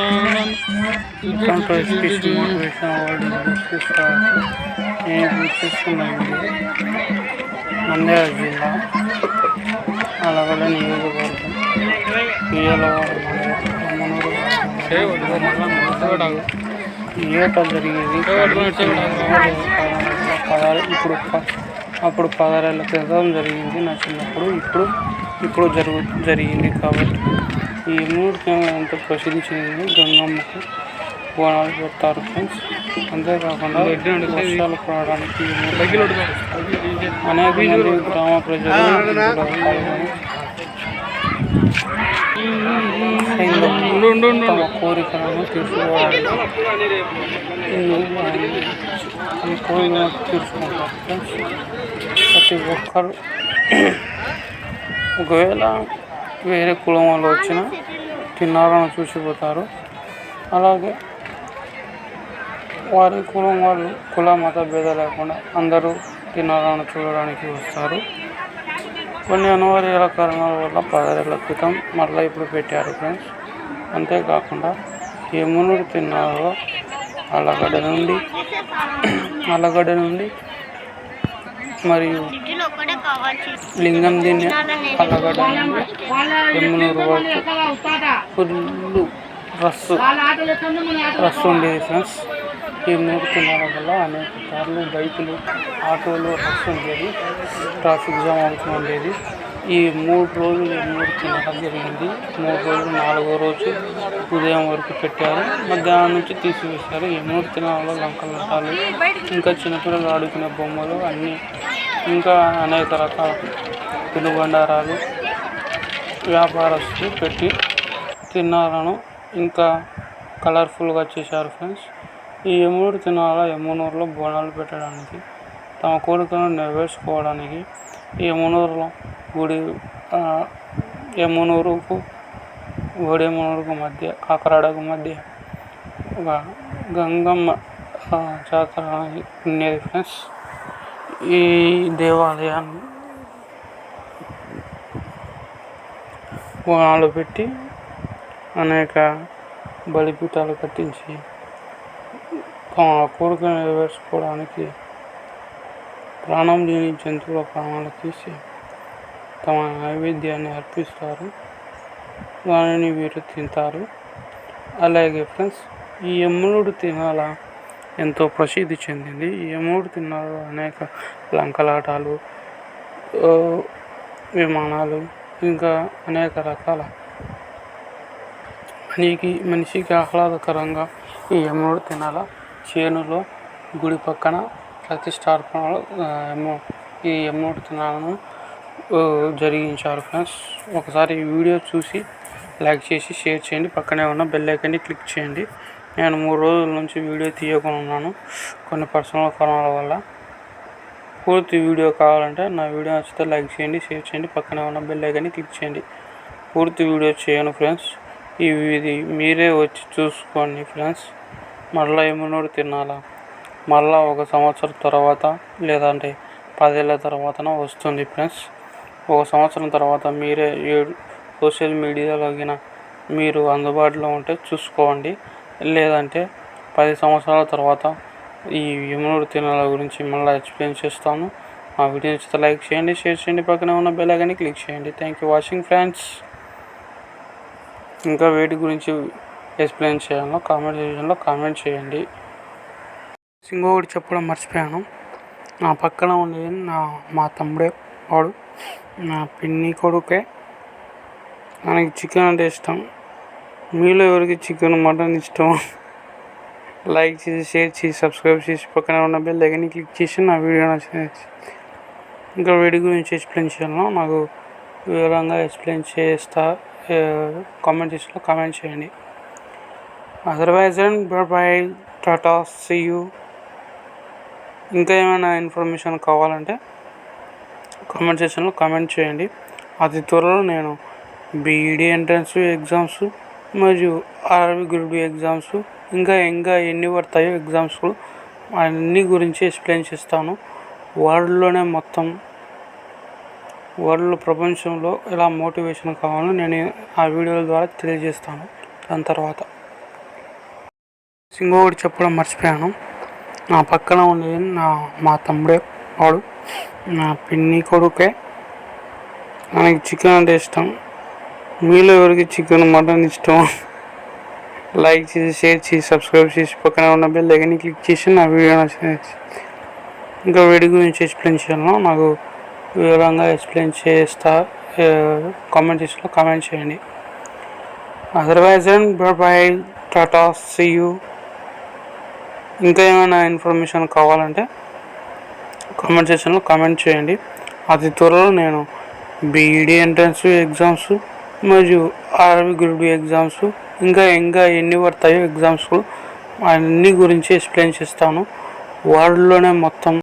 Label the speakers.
Speaker 1: Motivation నేను చూస్తున్నాను నంద్యాల జిల్లా అలాగల నియోజకవర్గం ఉయ్యాలవాడ ఏట జరిగేది పదహారు. ఇప్పుడు ప- అప్పుడు పదహారేళ్ళ క్రితం జరిగింది నా చిన్నప్పుడు. ఇప్పుడు ఇప్పుడు జరుగు జరిగింది కాబట్టి. ఈ మూడు ఎంతో ప్రసిద్ధించింది గంగమ్మకు. బోనాలు పెడతారు ఫ్రెండ్స్ అంతేకాకుండా వర్షాలు పడడానికి అనేక మంది గ్రామ ప్రజలు తమ కోరికలను తీర్చుకోవడానికి కోరికలను తీర్చుకుంటారు ప్రతి ఒక్కరు. ఒకవేళ వేరే కులం వాళ్ళు వచ్చిన తిన్నారని చూసిపోతారు. అలాగే వారి కులం వాళ్ళు కుల మత భేదం లేకుండా అందరూ తినాలని చూడడానికి వస్తారు. కొన్ని అనివార్యాల కారణాల వల్ల పదేళ్ళ క్రితం మళ్ళీ ఇప్పుడు పెట్టారు ఫ్రెండ్స్. అంతేకాకుండా యమునూరు తిన్నారో అలగడ్డ నుండి అలగడ్డ నుండి మరియు లింగం దిన్నె వరకు ఫుల్ రస్సు రస్సు ఉండేది ఫ్రెండ్స్. ఈ మూడు తినాల వల్ల అనేక కార్లు బైకులు ఆటోలు రస్సు ఉండేది. ట్రాఫిక్ జామ్ అవుతూ ఉండేది. ఈ మూడు రోజులు ఈ మూడు తినడం జరిగింది. మూడు రోజులు నాలుగో రోజు ఉదయం వరకు పెట్టారు. మధ్యాహ్నం నుంచి తీసివేశారు. ఈ మూడు తినాలలో లంకలటాలు ఇంకా చిన్నపిల్లలు ఆడుకునే బొమ్మలు అన్నీ ఇంకా అనేక రకాల తినుబండారాలు వ్యాపారస్తులు పెట్టి తిన్నాలను ఇంకా కలర్ఫుల్గా చేశారు ఫ్రెండ్స్. ఈ యమునూరు తినాల యమునూరులో బోనాలు పెట్టడానికి తమ కోరికలను నెరవేర్చుకోవడానికి ఈ యమునూరులో గుడి ఎమ్మనూరుకు యమునూరుకు మధ్య కాకరాడకు మధ్య ఒక గంగమ్మ జాతర ఉండేది ఫ్రెండ్స్. ఈ దేవాలయాన్ని కోణాలు పెట్టి అనేక బలిపీఠాలు కట్టించి తమ కోరికను నెరవేర్చుకోవడానికి ప్రాణం లేని జంతువుల ప్రాణాలు తీసి తమ నైవేద్యాన్ని అర్పిస్తారు. దానిని వీరు తింటారు. అలాగే ఫ్రెండ్స్ ఈ ఎమ్ములుడు తినాల? ఎంతో ప్రసిద్ధి చెందింది. ఈ ఎమ్ములుడు తినాల అనేక లంకలాటాలు విమానాలు ఇంకా అనేక రకాల మనకి మనిషికి ఆహ్లాదకరంగా ఈ ఎమ్ముడు తినాల చేనులో గుడి పక్కన ప్రతిష్టార్పణలో ఈ ఎమ్ముడు తినాలను జరిగించారు ఫ్రెండ్స్. ఒకసారి ఈ వీడియో చూసి లైక్ చేసి షేర్ చేయండి. పక్కనే ఉన్న బెల్ ఐకాన్ని క్లిక్ చేయండి. నేను మూడు రోజుల నుంచి వీడియో తీయకుండా ఉన్నాను. కొన్ని పర్సనల్ కారణాల వల్ల. పూర్తి వీడియో కావాలంటే నా వీడియో నచ్చితే లైక్ చేయండి షేర్ చేయండి. పక్కనే ఉన్న బెల్ ఐకాన్ని క్లిక్ చేయండి. పూర్తి వీడియో చేయను ఫ్రెండ్స్ ఇవి ఇది మీరే వచ్చి చూసుకోండి ఫ్రెండ్స్ మళ్ళీ ఏమన్నోడు తినాలా? మళ్ళా ఒక సంవత్సరం తర్వాత లేదంటే పదేళ్ళ తర్వాతన వస్తుంది ఫ్రెండ్స్ ఒక సంవత్సరం తర్వాత మీరే ఏడు సోషల్ మీడియాలోగిన మీరు అందుబాటులో ఉంటే చూసుకోండి. లేదంటే పది సంవత్సరాల తర్వాత ఈ యమునూరు తినాల గురించి మళ్ళీ ఎక్స్ప్లెయిన్ చేస్తాను. మా వీడియో నచ్చితే లైక్ చేయండి షేర్ చేయండి. పక్కనే ఉన్న బెల్ ఐకాన్ని క్లిక్ చేయండి. థ్యాంక్ యూ వాచింగ్ ఫ్రెండ్స్ ఇంకా వేటి గురించి ఎక్స్ప్లెయిన్ చేయాలో కామెంట్ సెక్షన్లో కామెంట్ చేయండి. ఇంకొకటి చెప్పడం మర్చిపోయాను. నా పక్కన ఉండేది నా మా తమ్ముడే వాడు. నా పిన్ని కొడుకే. మనకి చికెన్ అంటే ఇష్టం. మీలో ఎవరికి చికెన్ మటన్ ఇష్టం లైక్ చేసి షేర్ చేసి సబ్స్క్రైబ్ చేసి పక్కన ఉన్న బెల్ ఐకాన్ని క్లిక్ చేసి నా వీడియో నచ్చిన ఇంకా వీడియో గురించి ఎక్స్ప్లెయిన్ చేయాలో నాకు వివరంగా ఎక్స్ప్లెయిన్ చేస్తా కామెంట్ సెక్షన్లో కామెంట్ చేయండి. Otherwise and bye tata see you ఇంకా ఏమైనా ఇన్ఫర్మేషన్ కావాలంటే కామెంట్ సెక్షన్లో కామెంట్ చేయండి. అతి త్వరలో నేను బీఈడీ ఎంట్రన్స్ ఎగ్జామ్స్ మరియు ఆర్ఆర్బీ గ్రూప్ డి ఎగ్జామ్స్ ఇంకా ఇంకా ఎన్ని పడతాయో ఎగ్జామ్స్ అన్ని గురించి ఎక్స్ప్లెయిన్ చేస్తాను. వరల్డ్లోనే మొత్తం వరల్డ్ ప్రపంచంలో ఎలా మోటివేషన్ కావాలో నేను ఆ వీడియోల ద్వారా తెలియజేస్తాను. దాని తర్వాత ఇంకొకటి చెప్పడం మర్చిపోయాను. నా పక్కన ఉండేది నా మా తమ్ముడే వాడు నా పిన్ని కొడుకే. మనకి చికెన్ అంటే ఇష్టం. మీలో ఎవరికి చికెన్ మటన్ ఇష్టం లైక్ చేసి షేర్ చేసి సబ్స్క్రైబ్ చేసి పక్కన ఉన్న బెల్ ఐకాన్ని క్లిక్ చేసి నా వీడియో ఇంకా వీడియో గురించి ఎక్స్ప్లెయిన్ చేయాలను నాకు వివరంగా ఎక్స్ప్లెయిన్ చేస్తా కామెంట్ చేసిన కామెంట్ చేయండి. Otherwise and bye tata see ఇంకా ఏమైనా ఇన్ఫర్మేషన్ కావాలంటే కామెంట్ సెక్షన్లో కామెంట్ చేయండి. అతి త్వరలో నేను బీఈడి ఎంట్రన్స్ ఎగ్జామ్స్ మరియు ఆర్ఆర్బి గ్రూప్ డి ఎగ్జామ్స్ ఇంకా ఇంకా ఎన్ని పడతాయో ఎగ్జామ్స్ అన్ని గురించి ఎక్స్ప్లెయిన్ చేస్తాను. వరల్డ్లోనే మొత్తం